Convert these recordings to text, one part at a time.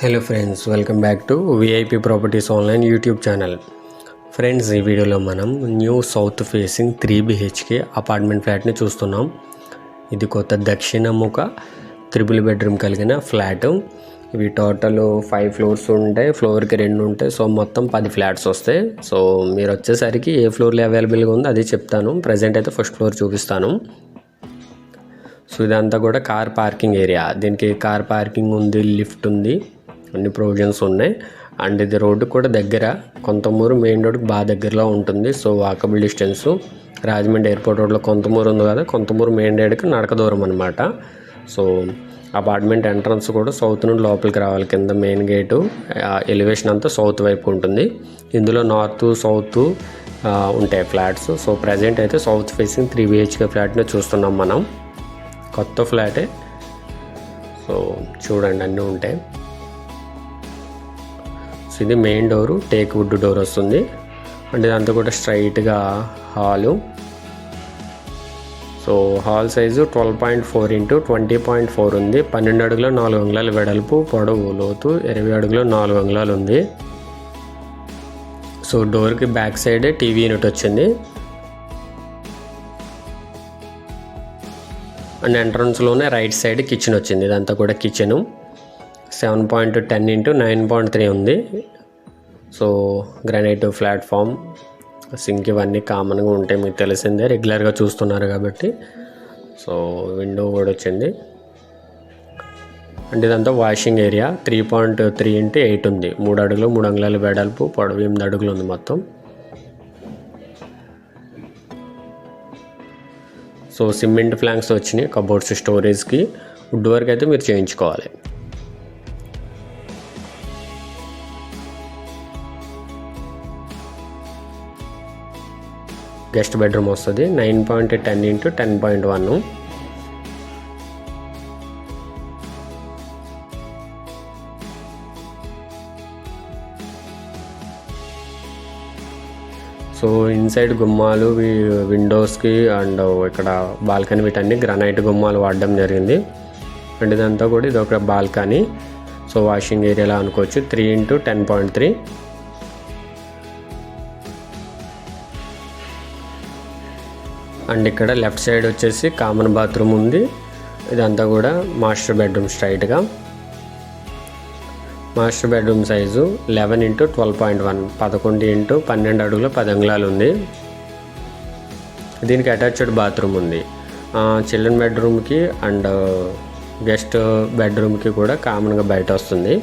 Hello friends welcome back to VIP properties online YouTube channel friends ఈ వీడియోలో మనం new south facing three BHK apartment ఫ్లాట్ని చూస్తున్నాం ఇది కొత్త దక్షిణముఖ త్రిపుల్ బెడ్రూమ్ కలిగిన ఫ్లాట్ ఇవి టోటల్ ఫైవ్ ఫ్లోర్స్ ఉంటాయి ఫ్లోర్కి రెండు ఉంటాయి సో మొత్తం పది ఫ్లాట్స్ వస్తాయి సో మీరు వచ్చేసరికి ఏ ఫ్లోర్లో అవైలబుల్గా ఉందో అది చెప్తాను ప్రజెంట్ అయితే ఫస్ట్ ఫ్లోర్ చూపిస్తాను సో ఇదంతా కూడా కార్ పార్కింగ్ ఏరియా దీనికి కార్ పార్కింగ్ ఉంది లిఫ్ట్ ఉంది అన్ని ప్రొవిజన్స్ ఉన్నాయి అండ్ ఇది రోడ్డు కూడా దగ్గర కొంతమూరు మెయిన్ రోడ్కి బాగా దగ్గరలో ఉంటుంది so walkable distance Rajahmundry airport రోడ్లో కొంతమూరు ఉంది కదా కొంతమూరు మెయిన్ రోడ్కి నడక దూరం అనమాట సో అపార్ట్మెంట్ ఎంట్రన్స్ కూడా సౌత్ నుండి లోపలికి రావాలి కింద మెయిన్ గేటు ఎలివేషన్ అంతా సౌత్ వైపు ఉంటుంది ఇందులో నార్త్ సౌత్ ఉంటాయి ఫ్లాట్స్ సో ప్రజెంట్ అయితే సౌత్ ఫేసింగ్ త్రీ బిహెచ్కే ఫ్లాట్నే చూస్తున్నాం మనం కొత్త ఫ్లాటే సో చూడండి అన్నీ ఉంటాయి సో ఇది main door teak wood door వస్తుంది అండ్ ఇదంతా కూడా స్ట్రైట్గా hall so hall size twelve point four into twenty point four ఉంది పన్నెండు అడుగులో నాలుగు అంగుళాలు వెడల్పు పొడవు లోతు ఇరవై అడుగులో నాలుగు అంగుళాలు ఉంది సో డోర్కి బ్యాక్ సైడే టీవీ యూనిట్ వచ్చింది అండ్ ఎంట్రన్స్లోనే రైట్ సైడ్ కిచెన్ వచ్చింది ఇదంతా కూడా kitchen seven point ten into nine point three ఉంది సో గ్రానైట్ ప్లాట్ఫామ్ సింక్ ఇవన్నీ కామన్గా ఉంటాయి మీకు తెలిసిందే రెగ్యులర్గా చూస్తున్నారు కాబట్టి సో విండో కూడా వచ్చింది అంటే ఇదంతా washing area three point three into eight ఉంది మూడు అడుగులు మూడు అంగుళాలు వెడల్పు పొడవు ఎనిమిది అడుగులు ఉంది మొత్తం సో సిమెంట్ ఫ్లాంక్స్ వచ్చినాయి కబోర్డ్స్ స్టోరేజ్కి వుడ్ వర్క్ అయితే మీరు చేయించుకోవాలి గెస్ట్ బెడ్రూమ్ వస్తుంది nine point ten into ten point one so inside గుమ్మాలు విండోస్కి అండ్ ఇక్కడ బాల్కనీ వీటన్ని గ్రనైట్ గుమ్మాలు వాడడం జరిగింది అండ్ ఇదంతా కూడా ఇది ఒక బాల్కనీ సో వాషింగ్ ఏరియాలో అనుకోవచ్చు three into ten point three and ఇక్కడ లెఫ్ట్ సైడ్ వచ్చేసి కామన్ బాత్రూమ్ ఉంది ఇదంతా కూడా మాస్టర్ బెడ్రూమ్ స్ట్రైట్గా master bedroom size eleven into twelve point one పదకొండు ఇంటూ పన్నెండు అడుగులు పది ఉంది దీనికి అటాచ్డ్ బాత్రూమ్ ఉంది చిల్డ్రన్ బెడ్రూమ్కి అండ్ గెస్ట్ బెడ్రూమ్కి కూడా కామన్గా బయట వస్తుంది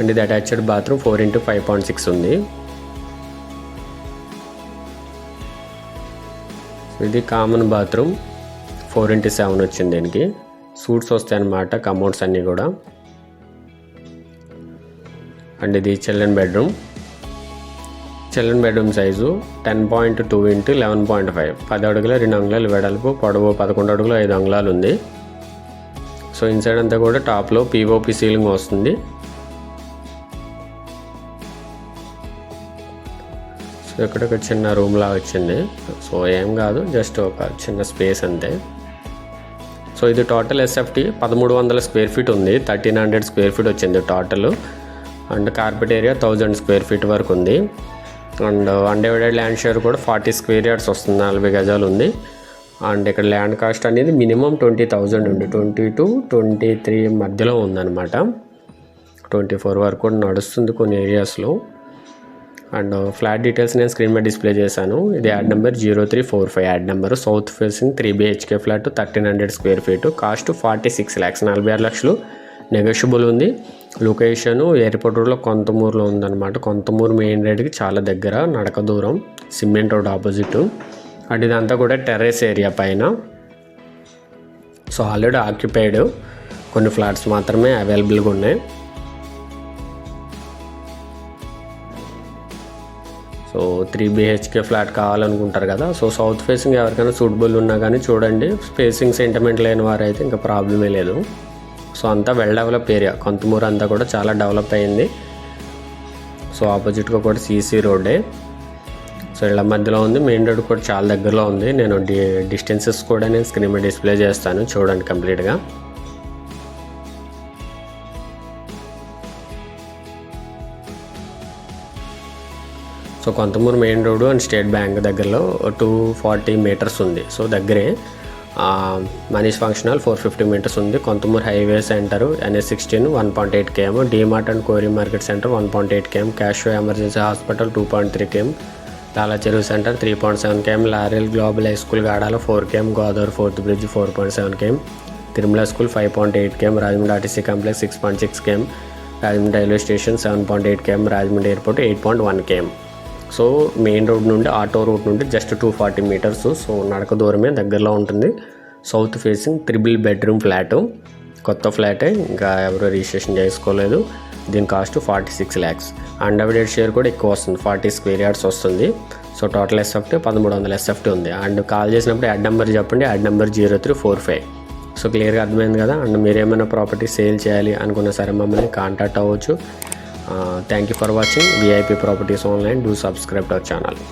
అండ్ ఇది attached bathroom four into five point six ఉంది ఇది common bathroom four into seven వచ్చింది దీనికి సూట్స్ వస్తాయన్నమాట కమోడ్స్ అన్నీ కూడా అండ్ ఇది children bedroom children bedroom size ten point two into eleven point five పది అడుగులు రెండు అంగుళాలు వెడల్పు పొడవు పదకొండు అడుగులు ఐదు అంగుళాలు ఉంది సో ఇన్సైడ్ అంతా కూడా టాప్లో పీఓపి సీలింగ్ వస్తుంది సో ఇక్కడ ఒక చిన్న రూమ్ లాగా వచ్చింది సో ఏం కాదు జస్ట్ ఒక చిన్న స్పేస్ అంతే సో ఇది టోటల్ ఎస్ఎఫ్టీ పదమూడు వందల స్క్వేర్ ఫీట్ ఉంది థర్టీన్ హండ్రెడ్ స్క్వేర్ ఫీట్ వచ్చింది total and carpet area thousand square feet వరకు ఉంది అండ్ అన్డివైడెడ్ ల్యాండ్ షేర్ కూడా ఫార్టీ స్క్వేర్ యార్డ్స్ వస్తుంది నలభై గజాలు ఉంది అండ్ ఇక్కడ ల్యాండ్ కాస్ట్ అనేది మినిమం ట్వంటీ థౌజండ్ ఉంది ట్వంటీ టు ట్వంటీ త్రీ మధ్యలో ఉందన్నమాట ట్వంటీ ఫోర్ వరకు కూడా నడుస్తుంది కొన్ని ఏరియాస్లో అండ్ ఫ్లాట్ డీటెయిల్స్ నేను స్క్రీన్ మీద డిస్ప్లే చేశాను ఇది ad number zero three four five ad number south facing three BHK flat thirteen hundred square feet cost forty six lakhs నలభై ఆరు లక్షలు నెగోషియబుల్ ఉంది లొకేషను ఎయిర్పోర్ట్ రోడ్లో కొంతమూరులో ఉందన్నమాట కొంతమూరు మెయిన్ రోడ్కి చాలా దగ్గర నడక దూరం సిమెంట్ రోడ్ ఆపోజిట్ అండ్ ఇదంతా కూడా టెర్రస్ ఏరియా పైన సో ఆల్రెడీ ఆక్యుపైడ్ కొన్ని ఫ్లాట్స్ మాత్రమే అవైలబుల్గా ఉన్నాయి సో త్రీ బీహెచ్కే ఫ్లాట్ కావాలనుకుంటారు కదా సో సౌత్ ఫేసింగ్ ఎవరికైనా సూటబుల్ ఉన్నా కానీ చూడండి స్పేసింగ్ సెంటిమెంట్ లేని వారైతే ఇంకా ప్రాబ్లమే లేదు సో అంతా వెల్ డెవలప్ ఏరియా కొంతమూరు అంతా కూడా చాలా డెవలప్ అయింది సో ఆపోజిట్గా కూడా సీసీ రోడ్డే సో ఇళ్ళ మధ్యలో ఉంది మెయిన్ రోడ్ కూడా చాలా దగ్గరలో ఉంది నేను డి డిస్టెన్సెస్ కూడా నేను స్క్రీన్ మీద డిస్ప్లే చేస్తాను చూడండి కంప్లీట్గా so Kontamuru main road and state bank దగ్గరలో టూ ఫార్టీ మీటర్స్ ఉంది సో దగ్గరే Manish function hall four fifty metres ఉంది Kontamuru highway centre NS sixteen one point eight KM DMart and Kori market centre one point eight KM cash emergency hospital two point three KM Lala Cheruvu centre three point seven KM Laurel global high school గాడాలో four KM Godavari fourth bridge four point seven KM Tirumala school five point eight KM Rajahmundry RTC complex six point six KM Rajahmundry railway station seven point eight KM Rajahmundry airport eight point one KM so main road నుండి auto road నుండి just two forty metres so నడక దూరమే దగ్గరలో ఉంటుంది south facing triple bedroom flat కొత్త ఫ్లాటే ఇంకా ఎవరు రిజిస్ట్రేషన్ చేసుకోలేదు దీని cost forty six lakhs undivided share కూడా ఎక్కువ వస్తుంది ఫార్టీ స్క్వేర్ యార్డ్స్ వస్తుంది సో టోటల్ ఎస్ఎఫ్టీ పదమూడు వందల ఎస్ఎఫ్టీ ఉంది అండ్ కాల్ చేసినప్పుడు యాడ్ నెంబర్ చెప్పండి ad number zero three four five so క్లియర్గా అర్థమైంది కదా అండ్ మీరు ఏమైనా ప్రాపర్టీ సేల్ చేయాలి అనుకున్న సరే మమ్మల్ని కాంటాక్ట్ అవ్వచ్చు Uh, thank you for watching VIP Properties Online. Do subscribe to our channel.